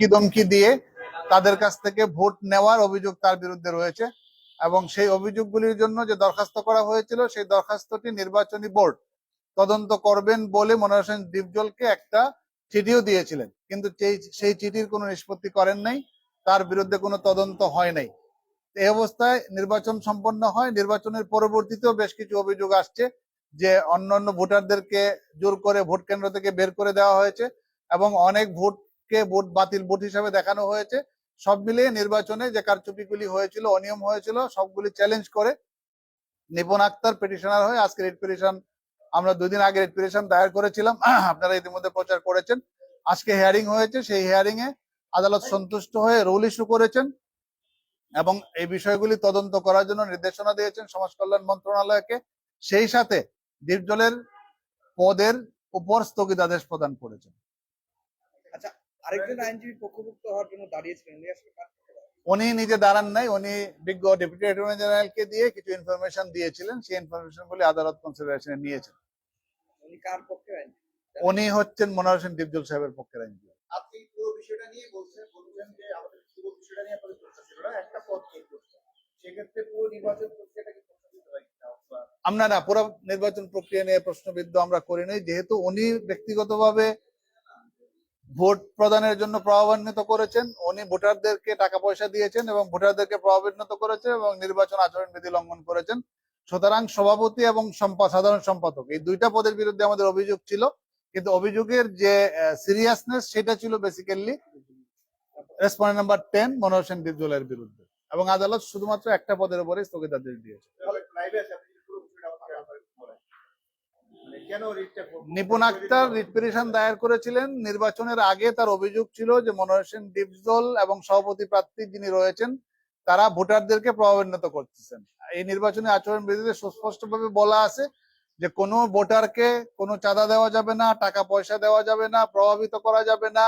কি দমকি দিয়ে তাদের কাছ থেকে ভোট নেওয়ার অভিযোগ তার বিরুদ্ধে রয়েছে এবং সেই অভিযোগগুলির জন্য যে দরখাস্ত করা হয়েছিল, সেই দরখাস্তটি নির্বাচনী বোর্ড তদন্ত করবেন বলে মনোহর ডিপজলকে একটা চিঠিও দিয়েছিলেন। কিন্তু সেই চিঠির কোনো নিষ্পত্তি করেন নাই, তার বিরুদ্ধে কোনো তদন্ত হয় নাই। এই অবস্থায় নির্বাচন সম্পন্ন হয়, নির্বাচনের পরবর্তীতেও বেশ কিছু অভিযোগ আসছে যে অন্যান্য ভোটারদেরকে জোর করে ভোট কেন্দ্র থেকে বের করে দেওয়া হয়েছে এবং অনেক ভোটকে ভোট বাতিল ভোট হিসাবে দেখানো হয়েছে, সব মিলিয়ে নির্বাচনে যে কারচুপিগুলি হয়েছিল, অনিয়ম হয়েছিল, সবগুলি চ্যালেঞ্জ করে নিপুণ আক্তার পিটিশনার হয়ে আজকে রিট পিটিশন আমরা দুদিন আগে রিট পিটিশন দায়ের করেছিলাম, আপনারা ইতিমধ্যে প্রচার করেছেন। আজকে হিয়ারিং হয়েছে, সেই হিয়ারিং এ আদালত সন্তুষ্ট হয়ে রুল ইস্যু করেছেন এবং এই বিষয়গুলি তদন্ত করার জন্য নির্দেশনা দিয়েছেন সমাজ কল্যাণ মন্ত্রণালয়কে। সেই সাথে ডিপজলের পদের উপর স্থগিতাদেশ প্রদান করেছেন। আরেকজন আইনজীবী পক্ষভুক্ত হওয়ার জন্য দাঁড়িয়েছিলেন। উনি আসলে নিজে দাঁড়ান নাই উনি বিজ্ঞ ডেপুটি অ্যাটর্নি জেনারেলকে দিয়ে কিছু ইনফরমেশন দিয়েছিলেন। সেই ইনফরমেশন গুলি আদালত কনসিডারেশনে নিয়েছেন। উনি কার পক্ষে আইনজীবী? উনি হচ্ছেন মনোহর হোসেন ডিপজল সাহেবের পক্ষের আইনজীবী। আপনি পুরো বিষয়টা নিয়ে বলছেন বলছেন যে আমাদের পুরো বিষয়টা নিয়ে আপনাদের প্রশ্ন ছিল না একটা পদ নিয়ে প্রশ্ন। সেক্ষেত্রে পুরো নির্বাচন প্রক্রিয়াটাকে আমরা না পুরো নির্বাচন প্রক্রিয়া নিয়ে প্রশ্নবিদ্ধ আমরা করি নাই। যেহেতু উনি ব্যক্তিগতভাবে ভোট প্রদানের জন্য প্রভাবান্বিত করেছেন। উনি ভোটারদেরকে টাকা পয়সা দিয়েছেন এবং ভোটারদেরকে প্রভাবান্বিত করেছেন এবং নির্বাচন আচরণ বিধি লঙ্ঘন করেছেন। সুতরাং সভাপতি এবং সাধারণ সম্পাদক এই দুইটা পদের বিরুদ্ধে আমাদের অভিযোগ ছিল। কিন্তু অভিযোগের যে সিরিয়াসনেস সেটা ছিল basically respondent number ten Manohar Sen ডিপজলের বিরুদ্ধে। এবং আদালত শুধুমাত্র একটা পদের উপরে স্থগিতাদেশ দিয়েছে লাইভে আছে আপনি যদি পুরো বিষয়টা আমাকে আবার বলেন মানে কেন রিটটা নিপুণ আক্তার রিট দায়ের করেছিলেন। নির্বাচনের আগে তার অভিযোগ ছিল যে মনোহর সেন ডিপজল এবং সভাপতি প্রার্থী যিনি রয়েছেন, তারা ভোটারদেরকে প্রভাবান্বিত করতেছেন। এই নির্বাচনী আচরণ বিধিতে সুস্পষ্টভাবে বলা আছে যে কোনো ভোটারকে কোনো চাঁদা দেওয়া যাবে না, টাকা পয়সা দেওয়া যাবে না, প্রভাবিত করা যাবে না,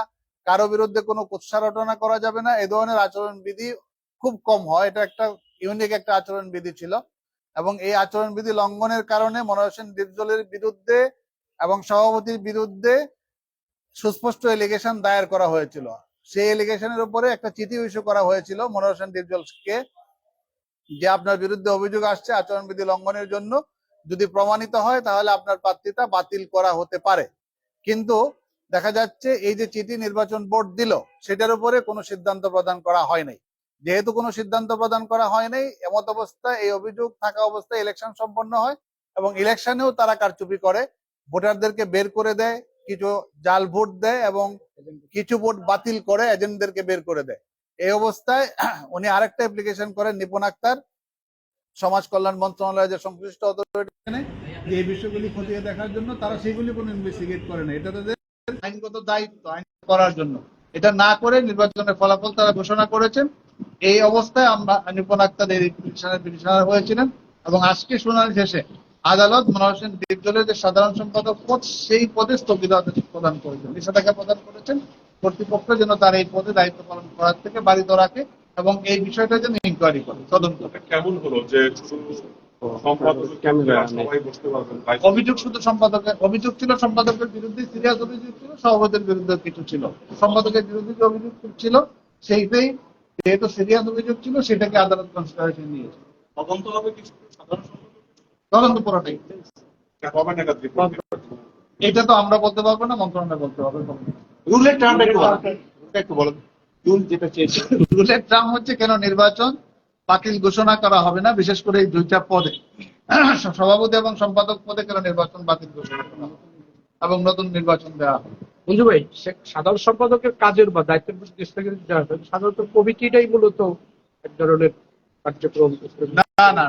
কারও বিরুদ্ধে কোনো কুৎসা রটনা করা যাবে না। এ ধরনের আচরণ বিধি খুব কম হয়। এটা একটা ইউনিক একটা আচরণ বিধি ছিল। এবং এই আচরণ বিধি লঙ্ঘনের কারণে মনোহর হোসেন বিরুদ্ধে এবং সভাপতির বিরুদ্ধে সুস্পষ্ট এলিগেশন দায়ের করা হয়েছিল। সেই এলিগেশনের উপরে একটা চিঠি ইস্যু করা হয়েছিল মনোহর হোসেন যে আপনার বিরুদ্ধে অভিযোগ আসছে আচরণ বিধি লঙ্ঘনের জন্য। যদি প্রমাণিত হয় তাহলে আপনার প্রার্থিতা বাতিল করা হতে পারে। কিন্তু দেখা যাচ্ছে এই যে চিঠি নির্বাচন বোর্ড দিল, সেটার উপরে কোনো সিদ্ধান্ত প্রদান করা হয় নাই। যেহেতু কোনো সিদ্ধান্ত প্রদান করা হয় নাই, এমত অবস্থায় এই অভিযোগ থাকা অবস্থায় ইলেকশন সম্পন্ন হয় এবং ইলেকশনেও তারা কারচুপি করে। ভোটারদেরকে বের করে দেয়, কিছু জাল ভোট দেয় এবং কিছু ভোট বাতিল করে এজেন্টদেরকে বের করে দেয়। এই অবস্থায় উনি আরেকটা অ্যাপ্লিকেশন করেন নিপুণ আক্তার। সমাজ কল্যাণ মন্ত্রণালয়ের যে সংশ্লিষ্ট যে এই বিষয়গুলি খতিয়ে দেখার জন্য তারা সেগুলি কোনো ইনভেস্টিগেট করে না। এটা তাদের আইনগত দায়িত্ব আইন করার জন্য। এটা না করে নির্বাচনের ফলাফল তারা ঘোষণা করেছেন। এই অবস্থায় আমরা নিপুণ আক্তার এই পিটিশনের পিটিশনার হয়েছিলেন এবং আজকে শুনানি শেষে আদালত মনোহর হোসেন ডিপজলের যে সাধারণ সম্পাদক পদ সেই পদে স্থগিতাদেশ প্রদান করেছেন। নিষেধাজ্ঞা প্রদান করেছেন। কর্তৃপক্ষ যেন তার এই পদে দায়িত্ব পালন করার থেকে বাড়িতে রাখে এবং এই বিষয়টা যেন ইনকোয়ারি করে তদন্ত কেমন হলো যে অভিযোগ শুধু সম্পাদকের অভিযোগ ছিল সম্পাদকের বিরুদ্ধে সিরিয়াস অভিযোগ ছিল সভাপতির বিরুদ্ধে কিছু ছিল। সম্পাদকের বিরুদ্ধে যে অভিযোগ ছিল সেইটাই যেহেতু সিরিয়াস অভিযোগ ছিল সেটাকে আদালত কনসিডারেশন নিয়েছে। তদন্ত হবে কিছু সাধারণ তদন্ত পুরোটাই? এটা তো আমরা বলতে পারব না মন্ত্রণালয় বলতে পারবে। রুলের টার্মটা একটু বলেন। রুল যেটা চেয়েছে। রুলের ট্রাম হচ্ছে কেন নির্বাচন বাতিল ঘোষণা করা হবে না বিশেষ করে এই দুইটা পদে। সভাপতি এবং সম্পাদক পদে কেন নির্বাচন বাতিল ঘোষণা করা হবে? এবং নতুন নির্বাচন দেওয়া হবে? মঞ্জু ভাই সে সাধারণ সম্পাদকের কাজের বা দায়িত্বের প্রতি দেওয়া সাধারণত কমিটিটাই মূলত এক ধরনের কার্যক্রম। না না